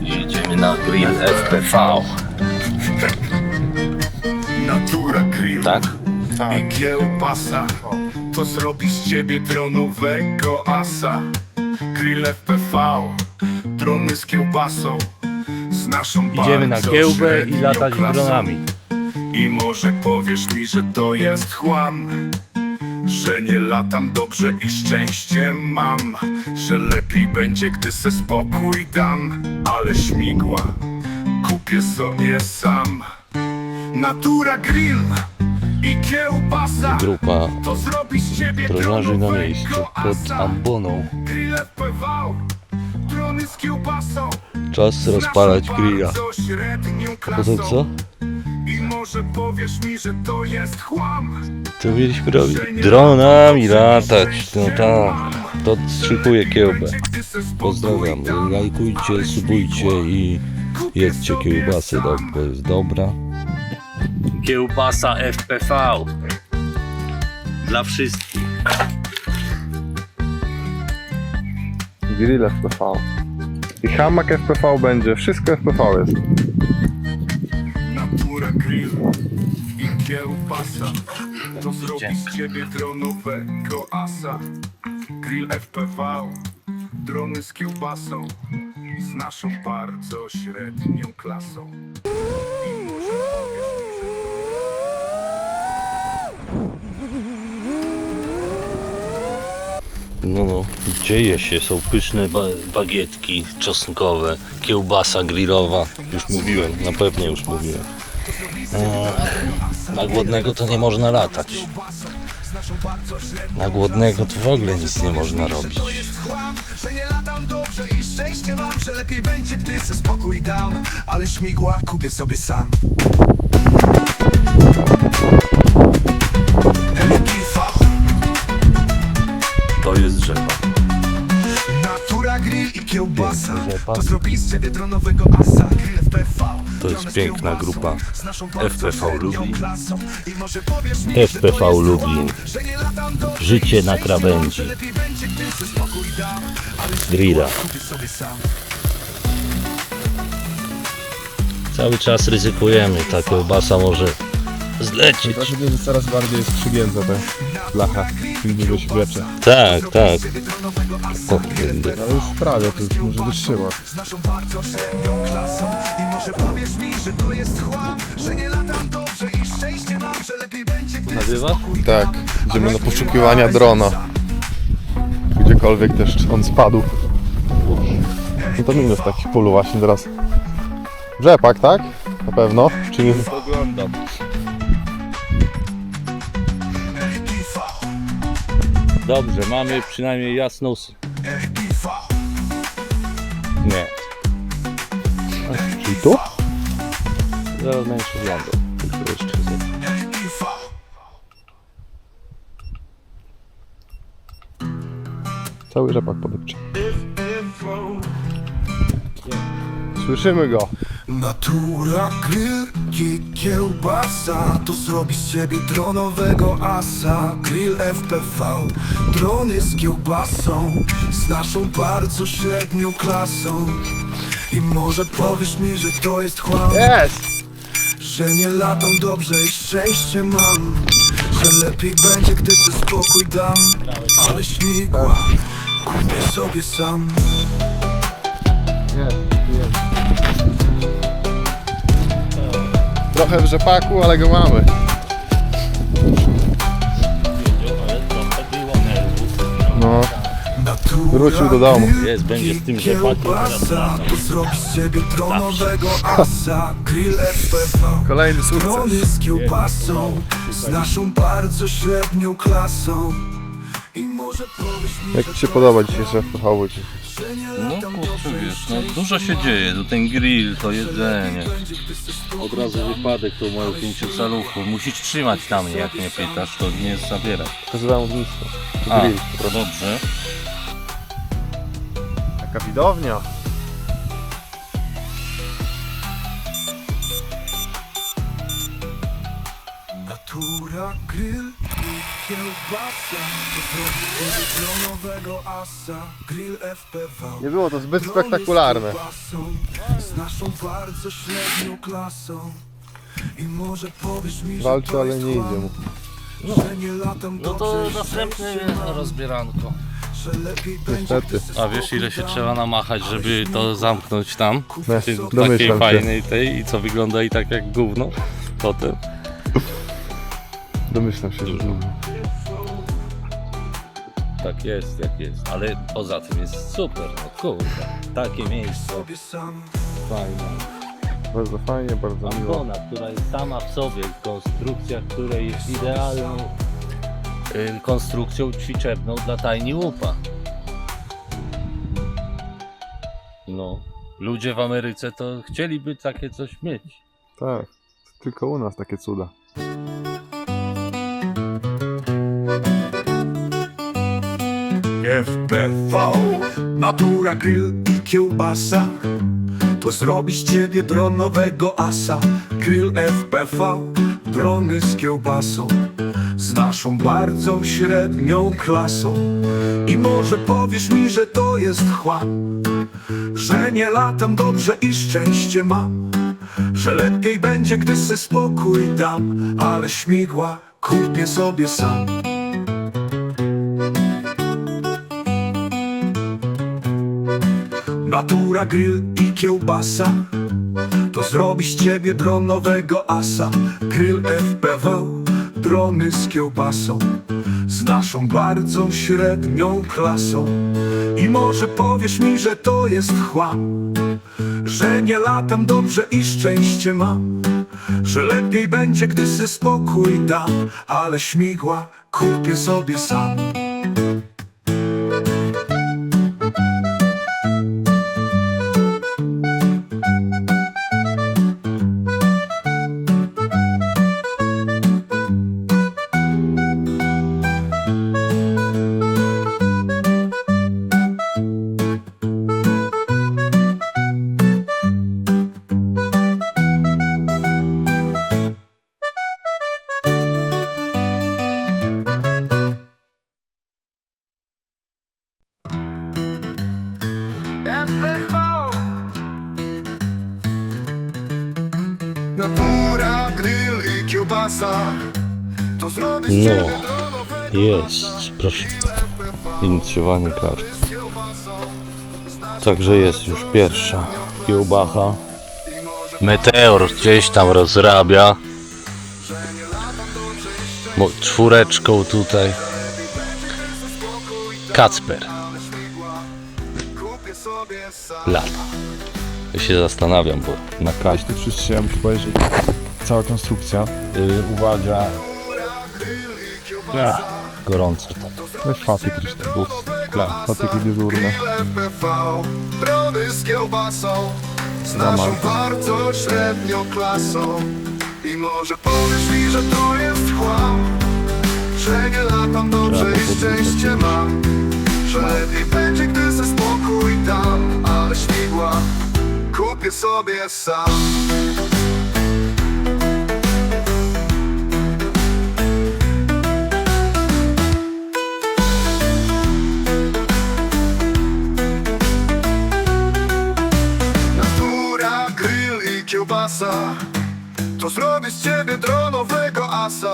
Jedziemy na grill FPV. Natura grill Tak? i kiełbasa To zrobi z ciebie dronowego asa Grill FPV Drony z kiełbasą Z naszą Idziemy na bardzo kiełbę i średnią latać klasą. dronami. I może powiesz mi, że to jest chłam Że nie latam dobrze i szczęście mam Że lepiej będzie, gdy se spokój dam Ale śmigła kupię sobie sam Natura Grill i kiełbasa Grupa To zrobi z ciebie drożarzy na miejscu pod amboną. Z kiełbasą Czas rozpalać Naszą grilla. Potem co? I może powiesz mi, że to jest chłam Co mieliśmy robić? Dronami latać, no tak. To szykuję kiełbę. Pozdrawiam, lajkujcie, subujcie i jedzcie kiełbasy, jest dobra. Kiełbasa FPV dla wszystkich. Grill FPV. I hamak FPV będzie, wszystko FPV jest. Kiełbasa To zrobi z ciebie dronowego asa. Grill FPV Drony z kiełbasą. Z naszą bardzo średnią klasą. No, no, dzieje się, są pyszne ba bagietki czosnkowe, kiełbasa grillowa. Już mówiłem, na pewno już mówiłem. Na głodnego to nie można latać. Na głodnego to w ogóle nic nie można robić. Ale śmigła kupię sobie sam To jest drzewo. Rzepak. To zrobi z ciebie dronowego asa Grill FPV To jest piękna grupa. FPV średnią Lublin. klasą. I może powiesz mi, że FPV dobrze Życie na krawędzi. sam Cały czas ryzykujemy, ta kiełbasa może zlecieć. Proszę że coraz bardziej jest przygięta ta blacha, im dłużej się wlecze. Tak, tak. O, kurde. Ale już prawie, to już może wytrzyma. z naszą bardzo średnią klasą I może powiesz mi, że to jest chłam Że nie latam dobrze i szczęście mam Że lepiej będzie, gdy Nagrywa? Tak, idziemy na poszukiwania drona. Gdziekolwiek też on spadł. No to minus takich polu właśnie teraz. Rzepak, tak? Na pewno? Czy nie? Oglądam. Dobrze, mamy przynajmniej jasną... Nie, Czyli tu? zaraz. Tylko jeszcze za- Cały rzepak podepcze. Słyszymy go. Natura, grill i kiełbasa To zrobi z ciebie dronowego asa. Grill FPV Drony z kiełbasą Z naszą bardzo średnią klasą. I może powiesz mi, że to jest chłam? Jest! Że nie latam dobrze i szczęście mam. Że lepiej będzie, gdy se spokój dam. Ale śmigła kupię sobie sam Trochę w rzepaku, ale go mamy. No, Wrócił do domu. Jest, będzie z tym rzepakiem kiełbasa To zrobi z ciebie dronowego asa Grill FPV kolejny sukces. Drony z kiełbasą Z naszą bardzo średnią klasą Jak Ci się podoba że nie No kurczę, wiesz, no dużo się dzieje, to ten grill, to jedzenie. Od razu wypadek to mają pięciocaluchu. Musisz trzymać mnie, jak mnie pytasz, to nie zabierać. Pokazywałem ognisko. A, Grill. to dobrze. Taka widownia. Natura grill kiełbasa To zrobi sobie dronowego asa Grill FPV Nie było to zbyt spektakularne. kiełbasą, Z naszą bardzo średnią klasą I może powiesz mi, Walczy, ale nie idzie mu. No dobrze to następne rozbieranko. Że lepiej będzie, Niestety. A wiesz ile się trzeba namachać, żeby to zamknąć tam? W tej takiej domyślam się. fajnej tej i co wygląda i tak jak gówno potem. Domyślam się, że Tak jest, jak jest. Ale poza tym jest super, no kurde. Takie miejsce sobie sam fajne. bardzo fajnie, bardzo miło. Ambona, która jest sama w sobie, konstrukcja, której jest idealną y, konstrukcją ćwiczebną dla Tiny Łupa. No, ludzie w Ameryce to chcieliby takie coś mieć. Tak, tylko u nas takie cuda. FPV Natura grill i kiełbasa. To zrobi z ciebie dronowego asa. Grill FPV Drony z kiełbasą. Z naszą bardzo średnią klasą. I może powiesz mi, że to jest chłam. Że nie latam dobrze i szczęście mam. Że lepiej będzie, gdy se spokój dam. Ale śmigła kupię sobie sam Natura, grill i kiełbasa. To zrobi z ciebie dronowego asa. Grill FPV, drony z kiełbasą. Z naszą bardzo średnią klasą. I może powiesz mi, że to jest chłam Że nie latam dobrze i szczęście mam Że lepiej będzie, gdy se spokój dam Ale śmigła kupię sobie sam Grill i kiełbasa To No. Jest, proszę. Inicjowanie kart. Także jest już pierwsza kiełbacha. Meteor gdzieś tam rozrabia. Mo- czwóreczką tutaj. Kacper. Lata. Ja się zastanawiam, bo na kaś Tu wszyscy ja muszę powiedzieć, że cała konstrukcja y, uwaga. Gorąco weź fatyk gdzieś tam był. Fatyki dyżurne. Grill FPV Drony z kiełbasą Z naszą bardzo średnią klasą I może powiesz mi, że to jest chłam Że nie latam dobrze i szczęście mam Że lepiej będzie, gdy ze spokój dam Ale śmigła kupię sobie sam. Natura, grill i kiełbasa. To zrobię z ciebie dronowego asa